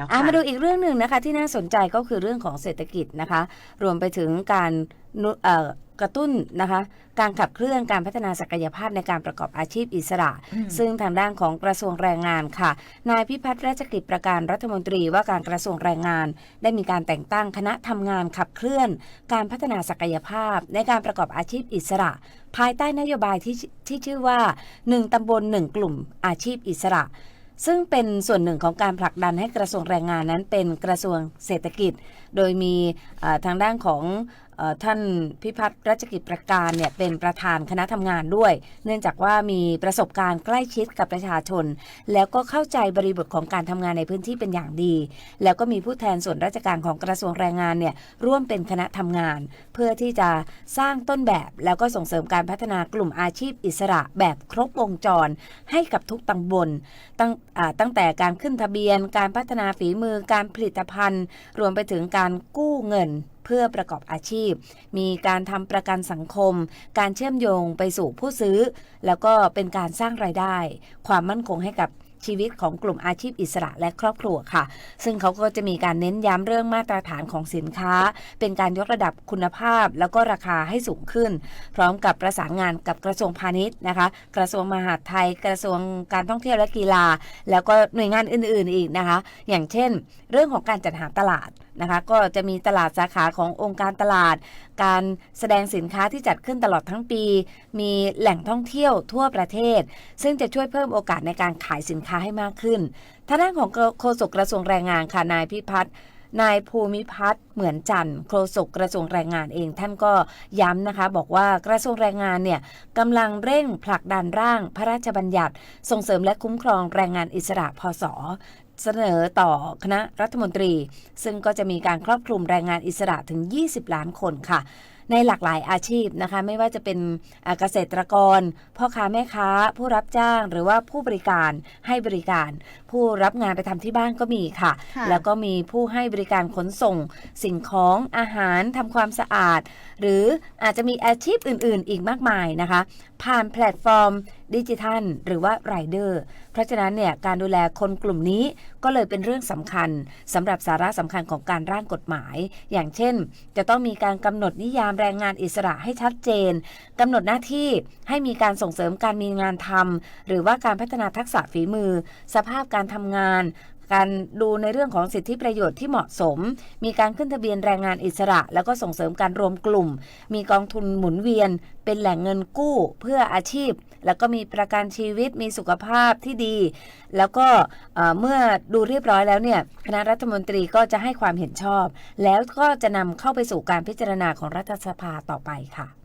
แล้วอะค่ะมาดูอีกเรื่องหนึ่งนะคะที่น่าสนใจก็คือเรื่องของเศรษฐกิจนะคะ รวมไปถึงการนุเอ่อกระตุ้นนะคะ การขับเคลื่อนการพัฒนาศักยภาพในการประกอบอาชีพอิสระอืมซึ่งทางด้านของกระทรวงแรงงานค่ะ นายพิพัฒน์ราชกิจประการรัฐมนตรีว่าการกระทรวงแรงงาน ได้มีการแต่งตั้งคณะทำงานขับเคลื่อน การพัฒนาศักยภาพ ในการประกอบอาชีพอิสระ ภายใต้นโยบายที่ที่ชื่อว่า 1ตำบล 1 กลุ่มอาชีพอิสระ ซึ่งเป็นส่วนหนึ่งของการผลักดันให้กระทรวงแรงงานนั้นเป็นกระทรวงเศรษฐกิจ โดยมีทางด้านของ ท่านพิพัฒน์รัชกิจประการเนี่ยเป็นประธานคณะทำงานด้วย เนื่องจากว่ามีประสบการณ์ใกล้ชิดกับประชาชน แล้วก็เข้าใจบริบทของการทำงานในพื้นที่เป็นอย่างดี แล้วก็มีผู้แทนส่วนราชการของกระทรวงแรงงานเนี่ยร่วมเป็นคณะทำงาน เพื่อที่จะสร้างต้นแบบ แล้วก็ส่งเสริมการพัฒนากลุ่มอาชีพอิสระแบบครบวงจร ให้กับทุกตำบลตั้งตั้งแต่การขึ้นทะเบียน การพัฒนาฝีมือการผลิตภัณฑ์ รวมไปถึงการกู้เงิน พื่อประกอบอาชีพ มีการทำประกันสังคม การเชื่อมโยงไปสู่ผู้ซื้อ แล้วก็เป็นการสร้างรายได้ ความมั่นคงให้กับชีวิตของกลุ่มอาชีพอิสระและครอบครัวค่ะ ซึ่งเขาก็จะมีการเน้นย้ำเรื่องมาตรฐานของสินค้า เป็นการยกระดับคุณภาพ แล้วก็ราคาให้สูงขึ้น พร้อมกับประสานงานกับกระทรวงพาณิชย์นะคะ กระทรวงมหาดไทย กระทรวงการท่องเที่ยวและกีฬา แล้วก็หน่วยงานอื่น ๆ อีกนะคะ อย่างเช่น เรื่องของการจัดหาตลาดนะคะก็จะมีตลาดสาขาขององค์การตลาด การแสดงสินค้าที่จัดขึ้นตลอดทั้งปี มีแหล่งท่องเที่ยวทั่วประเทศ ซึ่งจะช่วยเพิ่มโอกาสในการขายสินค้าให้มากขึ้นทางด้านของโฆษกกระทรวงแรงงานค่ะนายพิพัฒน์นายภูมิพัฒน์เหมือนจันทร์โฆษกกระทรวงแรงงานเองท่านก็ย้ำนะคะ บอกว่ากระทรวงแรงงานเนี่ยกำลังเร่งผลักดันร่างพระราชบัญญัติ ส่งเสริมและคุ้มครองแรงงานอิสระพศ เสนอต่อคณะรัฐมนตรี ซึ่งก็จะมีการครอบคลุมแรงงานอิสระถึง 20 ล้านคนค่ะ ในหลากหลายอาชีพนะคะ ไม่ว่าจะเป็นอ่าเกษตรกร พ่อค้าแม่ค้า ผู้รับจ้างหรือว่าผู้บริการให้บริการ ผู้รับงานไปทำที่บ้านก็มีค่ะค่ะ แล้วก็มีผู้ให้บริการขนส่ง สิ่งของอาหารทำความสะอาด หรืออาจจะมีอาชีพอื่น ๆ อีกมากมายนะคะ ผ่านแพลตฟอร์ม ดิจิทัล หรือว่าไรเดอร์เพราะฉะนั้นเนี่ยการดูแลคนกลุ่มนี้ก็เลยเป็นเรื่องสำคัญสำหรับสาระสำคัญของการร่างกฎหมาย อย่างเช่น จะต้องมีการกำหนดนิยามแรงงานอิสระให้ชัดเจนกำหนดหน้าที่ให้มีการส่งเสริมการมีงานทำหรือว่าการพัฒนาทักษะฝีมือ สภาพการทำงาน การดูในเรื่องของสิทธิประโยชน์ที่เหมาะสม มีการขึ้นทะเบียนแรงงานอิสระ แล้วก็ส่งเสริมการรวมกลุ่ม มีกองทุนหมุนเวียน เป็นแหล่งเงินกู้เพื่ออาชีพ แล้วก็มีประกันชีวิตมีสุขภาพที่ดี แล้วก็เอ่อเมื่อดูเรียบร้อยแล้วเนี่ยคณะรัฐมนตรีก็จะให้ความเห็นชอบ แล้วก็จะนำเข้าไปสู่การพิจารณาของรัฐสภาต่อไปค่ะ